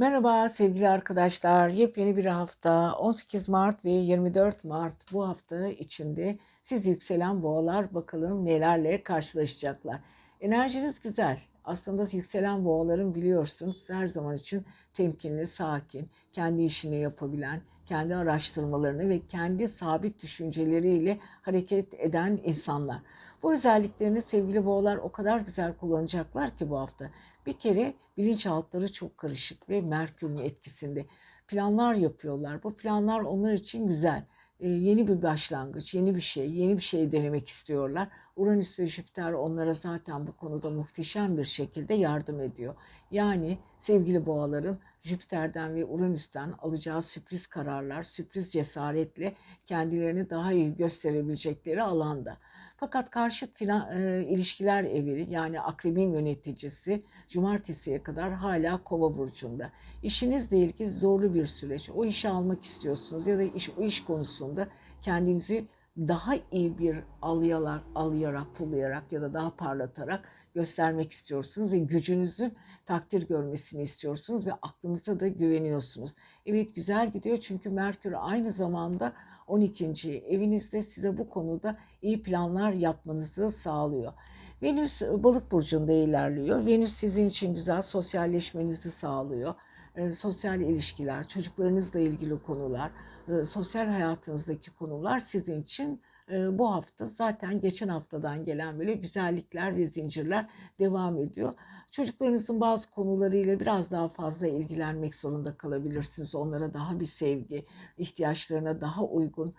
Merhaba sevgili arkadaşlar. Yepyeni bir hafta 18 Mart ve 24 Mart bu hafta içinde siz yükselen boğalar bakalım nelerle karşılaşacaklar. Enerjiniz güzel. Aslında yükselen boğaların biliyorsunuz her zaman için temkinli, sakin, kendi işini yapabilen, kendi araştırmalarını ve kendi sabit düşünceleriyle hareket eden insanlar. Bu özelliklerini sevgili boğalar o kadar güzel kullanacaklar ki bu hafta. Bir kere bilinçaltları çok karışık ve Merkür'ün etkisinde. Planlar yapıyorlar. Bu planlar onlar için güzel. Ee, yeni bir başlangıç, yeni bir şey, yeni bir şey denemek istiyorlar. Uranüs ve Jüpiter onlara zaten bu konuda muhteşem bir şekilde yardım ediyor. Yani sevgili boğaların Jüpiter'den ve Uranüs'ten alacağı sürpriz kararlar, sürpriz cesaretle kendilerini daha iyi gösterebilecekleri alanda. Fakat karşıt filan, e, ilişkiler evi yani akrebin yöneticisi cumartesiye kadar hala kova burcunda. İşinizle ilgili zorlu bir süreç. O işi almak istiyorsunuz ya da iş, o iş konusunda kendinizi daha iyi bir alayarak, alayarak, pullayarak ya da daha parlatarak göstermek istiyorsunuz ve gücünüzün takdir görmesini istiyorsunuz ve aklınıza da güveniyorsunuz. Evet güzel gidiyor çünkü Merkür aynı zamanda 12. evinizde size bu konuda iyi planlar yapmanızı sağlıyor. Venüs balık burcunda ilerliyor. Venüs sizin için güzel sosyalleşmenizi sağlıyor. E, sosyal ilişkiler, çocuklarınızla ilgili konular, e, sosyal hayatınızdaki konular sizin için e, bu hafta zaten geçen haftadan gelen böyle güzellikler ve zincirler devam ediyor. Çocuklarınızın bazı konularıyla biraz daha fazla ilgilenmek zorunda kalabilirsiniz. Onlara daha bir sevgi, ihtiyaçlarına daha uygun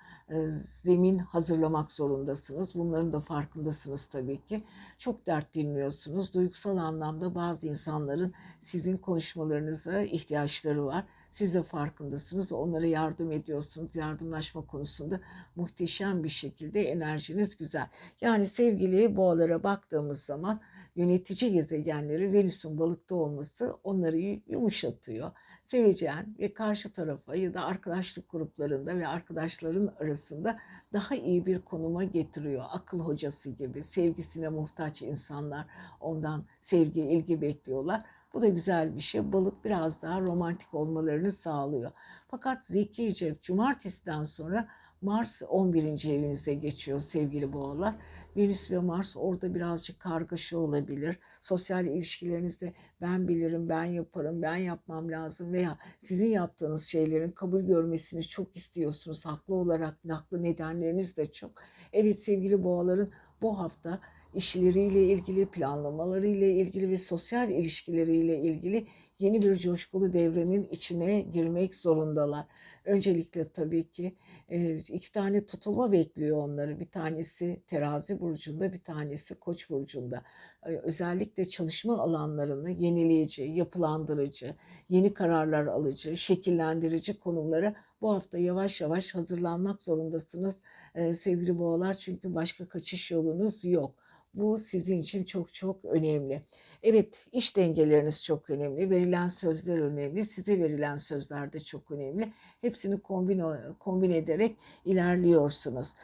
zemin hazırlamak zorundasınız. Bunların da farkındasınız tabii ki. Çok dert dinliyorsunuz. Duygusal anlamda bazı insanların sizin konuşmalarınıza ihtiyaçları var. Siz de farkındasınız. Onlara yardım ediyorsunuz. Yardımlaşma konusunda muhteşem bir şekilde enerjiniz güzel. Yani sevgili boğalara baktığımız zaman yönetici gezegenleri Venüs'ün balıkta olması onları yumuşatıyor. Seveceğin ve karşı tarafa ya da arkadaşlık gruplarında ve arkadaşların arasında daha iyi bir konuma getiriyor. Akıl hocası gibi sevgisine muhtaç insanlar ondan sevgi, ilgi bekliyorlar. Bu da güzel bir şey. Balık biraz daha romantik olmalarını sağlıyor. Fakat zekice cumartesiden sonra Mars 11. evinize geçiyor sevgili boğalar. Venüs ve Mars orada birazcık kargaşa olabilir. Sosyal ilişkilerinizde ben bilirim, ben yaparım, ben yapmam lazım veya sizin yaptığınız şeylerin kabul görmesini çok istiyorsunuz. Haklı olarak haklı nedenleriniz de çok. Evet sevgili boğaların bu hafta işleriyle ilgili, planlamalarıyla ilgili ve sosyal ilişkileriyle ilgili yeni bir coşkulu devrenin içine girmek zorundalar. Öncelikle tabii ki e, iki tane tutulma bekliyor onları. Bir tanesi terazi burcunda, bir tanesi koç burcunda. E, özellikle çalışma alanlarını yenileyici, yapılandırıcı, yeni kararlar alıcı, şekillendirici konumlara bu hafta yavaş yavaş hazırlanmak zorundasınız e, sevgili boğalar. Çünkü başka kaçış yolunuz yok. Bu sizin için çok çok önemli. Evet, iş dengeleriniz çok önemli. Verilen sözler önemli. Size verilen sözler de çok önemli. Hepsini kombin, kombin ederek ilerliyorsunuz.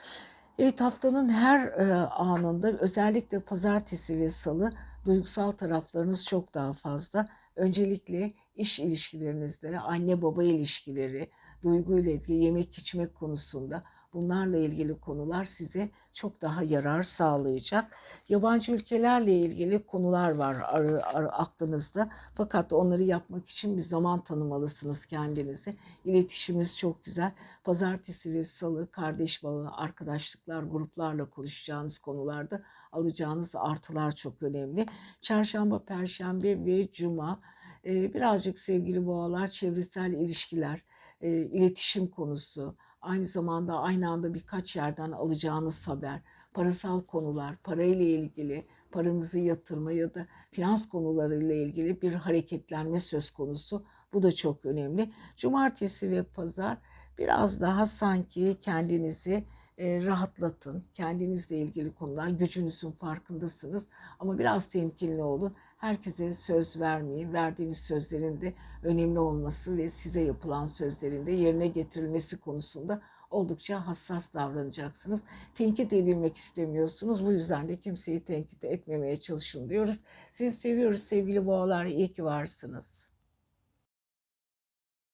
Evet haftanın her e, anında özellikle pazartesi ve salı duygusal taraflarınız çok daha fazla. Öncelikle iş ilişkilerinizde, anne baba ilişkileri, duyguyla ilgili yemek içmek konusunda bunlarla ilgili konular size çok daha yarar sağlayacak. Yabancı ülkelerle ilgili konular var ar, ar, aklınızda. Fakat onları yapmak için bir zaman tanımalısınız kendinize. İletişiminiz çok güzel. Pazartesi ve salı kardeş bağı, arkadaşlıklar, gruplarla konuşacağınız konularda alacağınız artılar çok önemli. Çarşamba, perşembe ve cuma birazcık sevgili boğalar çevresel ilişkiler, iletişim konusu, aynı zamanda aynı anda birkaç yerden alacağınız haber, parasal konular, parayla ilgili, paranızı yatırma ya da finans konularıyla ilgili bir hareketlenme söz konusu. Bu da çok önemli. Cumartesi ve pazar biraz daha sanki kendinizi e, rahatlatın. Kendinizle ilgili konular, gücünüzün farkındasınız. Ama biraz temkinli olun. Herkese söz vermeyin. Verdiğiniz sözlerin de önemli olması ve size yapılan sözlerin de yerine getirilmesi konusunda oldukça hassas davranacaksınız. Tenkit edilmek istemiyorsunuz. Bu yüzden de kimseyi tenkit etmemeye çalışın diyoruz. Sizi seviyoruz sevgili boğalar. İyi ki varsınız.